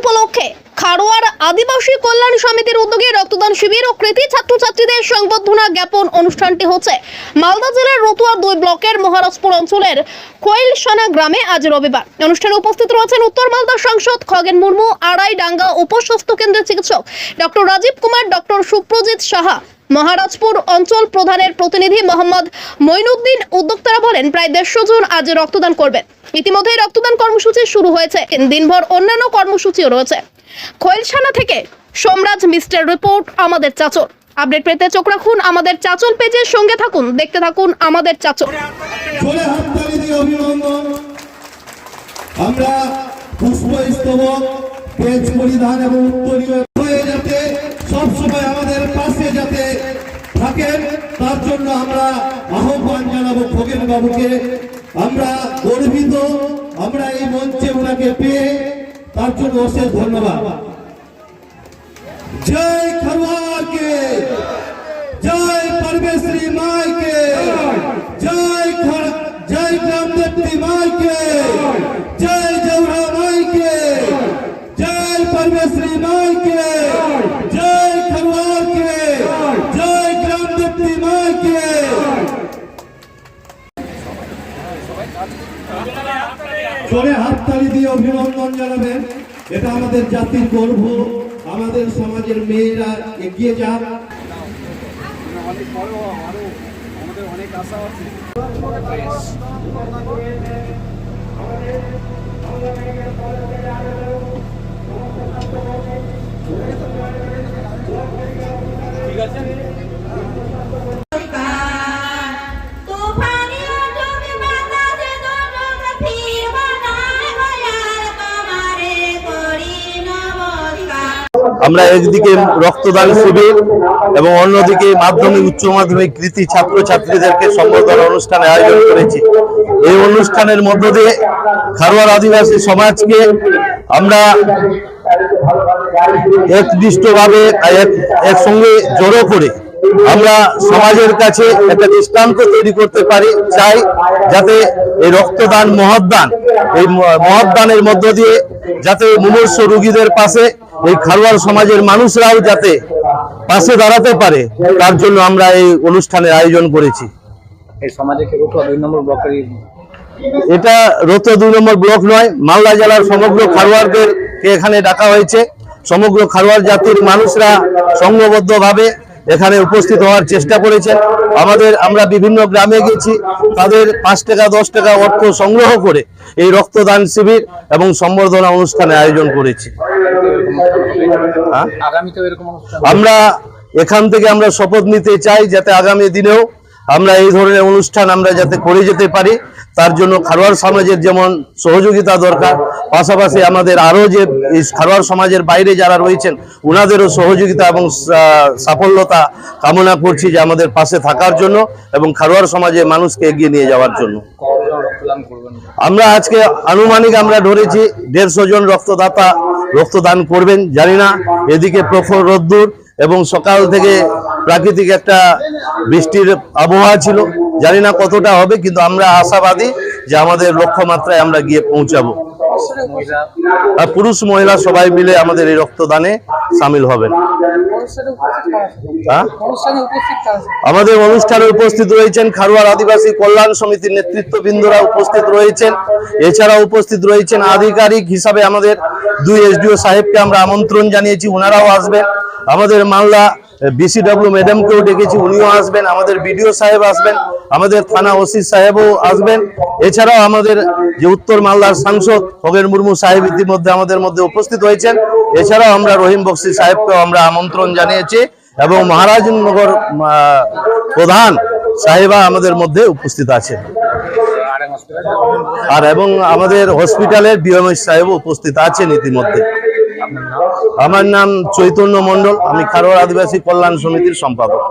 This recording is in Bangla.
উপলক্ষে খারোয়ার আদিবাসী কল্যাণ সমিতির উদ্যোগে রক্তদান শিবির ও কৃতি ছাত্রছাত্রীদের সংবর্ধনা জ্ঞাপন অনুষ্ঠানটি হচ্ছে। মালদা জেলার রতুয়া দুই ব্লকের মহারাজপুর অঞ্চলের কোয়েলসানা গ্রামে আজ রবিবার। অনুষ্ঠানে উপস্থিত রয়েছেন উত্তর মালদা সাংসদ খগেন মুর্মু, আড়াইডাঙ্গা উপস্বাস্থ্য কেন্দ্রের চিকিৎসক ডক্টর রাজীব কুমার, ডক্টর সুপ্রজিৎ সাহা, মহারাজপুর অঞ্চল প্রধানের প্রতিনিধি মোহাম্মদ মঈনুদ্দিন। উদ্যোক্তারা বলেন, প্রায় দেড়শো জন আজ রক্তদান করবেন। ইতিমধ্যেই রক্তদান কর্মসূচি শুরু হয়েছে। দিনভর অন্যান্য কর্মসূচিও রয়েছে। খোয়েলসানা থেকে সোমরাজ মিস্টার রিপোর্ট, আমাদের চাচল। আপডেট পেতে চোখ রাখুন আমাদের চাচল পেজের সঙ্গে থাকুন। দেখতে থাকুন আমাদের চাচল। আমরা পরিধান এবং আমাদের পাশে যাতে থাকেন, তার জন্য আমরা আহ্বান জানাব খগেন বাবুকে আমরা গর্বিত, আমরা এই মঞ্চে ওনাকে পেয়ে তার জন্য অশেষ ধন্যবাদ। জয় খরওয়ারকে জয় পরমেশ্বরী মাইকে। জয় জোরে হাততালি দিয়ে অভিনন্দন জানাবেন। এটা আমাদের জাতির গর্ব, আমাদের সমাজের মেয়েরা এগিয়ে যান অনেক আশা আছে আমরা একদিকে রক্তদান শিবির এবং অন্যদিকে মাধ্যমিক, উচ্চ মাধ্যমিক কৃতি ছাত্রছাত্রীদেরকে সম্বর্ধনা অনুষ্ঠানে আয়োজন করেছি। এই অনুষ্ঠানের মধ্য দিয়ে খারোয়ার আদিবাসী সমাজকে আমরা একদৃষ্টভাবে এক- একসঙ্গে জড়ো করে আমরা সমাজের কাছে একটা দৃষ্টান্ত তৈরি করতে পারি চাই যাতে এই রক্তদান মহৎদান এই ম- মহৎদানের মধ্য দিয়ে যাতে মুমূর্ষ রোগীদের পাশে এই খারোয়ার সমাজের মানুষরাও যাতে পাশে দাঁড়াতে পারে তার জন্য আমরা এই অনুষ্ঠানের আয়োজন করেছি। এই সমাজে দুই নম্বর ব্লকেরই? এটা রত দুই নম্বর ব্লক নয় মালদা জেলার সমগ্র খারোয়ারদেরকে এখানে ডাকা হয়েছে। সমগ্র খারোয়ার জাতির মানুষরা সংঘবদ্ধভাবে এখানে উপস্থিত হওয়ার চেষ্টা করেছেন। আমাদের আমরা বিভিন্ন গ্রামে গেছি। তাদের পাঁচ টাকা দশ টাকা অর্থ সংগ্রহ করে এই রক্তদান শিবির এবং সম্বর্ধনা অনুষ্ঠানে আয়োজন করেছি। হ্যাঁ? আমরা এখান থেকে আমরা শপথ নিতে চাই যাতে আগামী দিনেও আমরা এই ধরনের অনুষ্ঠান আমরা যাতে করে যেতে পারি, তার জন্য খারোয়ার সমাজের যেমন সহযোগিতা দরকার, পাশাপাশি আমাদের আরও যে এই খারোয়ার সমাজের বাইরে যারা রয়েছেন ওনাদেরও সহযোগিতা এবং সাফল্যতা কামনা করছি যে আমাদের পাশে থাকার জন্য এবং খারোয়ার সমাজে মানুষকে এগিয়ে নিয়ে যাওয়ার জন্য। আমরা আজকে আনুমানিক আমরা ধরেছি দেড়শো জন রক্তদাতা রক্তদান করবেন, জানি না, এদিকে প্রখর রোদ্দুর এবং সকাল থেকে প্রাকৃতিক একটা বৃষ্টির আবহাওয়া ছিল। জানি না কতটা হবে, কিন্তু আমরা আশাবাদী যে আমাদের লক্ষ্যমাত্রায় আমরা গিয়ে পৌঁছাবো। আর পুরুষ মহিলা সবাই মিলে আমাদের এই রক্তদানে সামিল হবেন। হ্যাঁ? আমাদের অনুষ্ঠানে উপস্থিত রয়েছেন খারোয়ার আদিবাসী কল্যাণ সমিতির নেতৃত্ববৃন্দরা উপস্থিত রয়েছেন। এছাড়া উপস্থিত রয়েছেন আধিকারিক হিসাবে আমাদের দুই এসডিও সাহেবকে আমরা আমন্ত্রণ জানিয়েছি ওনারাও আসবেন। আমাদের মালদা বিসিডব্লিউ ম্যাডামকেও ডেকেছি, উনিও আসবেন, আমাদের বিডিও সাহেব আসবেন, আমাদের থানা ওসি সাহেবও আসবেন। এছাড়াও আমাদের যে উত্তর মালদার সাংসদ খগেন মুর্মু সাহেব ইতিমধ্যে আমাদের মধ্যে উপস্থিত হয়েছেন। এছাড়াও আমরা রহিম বক্সি সাহেবকেও আমরা আমন্ত্রণ জানিয়েছি এবং মহারাজনগর প্রধান সাহেবা আমাদের মধ্যে উপস্থিত আছেন। আর এবং আমাদের হসপিটালের বিএমএস সাহেবও উপস্থিত আছেন ইতিমধ্যে। আমার নাম চৈতন্য মন্ডল আমি খারোয়ার আদিবাসী কল্যাণ সমিতির সম্পাদক।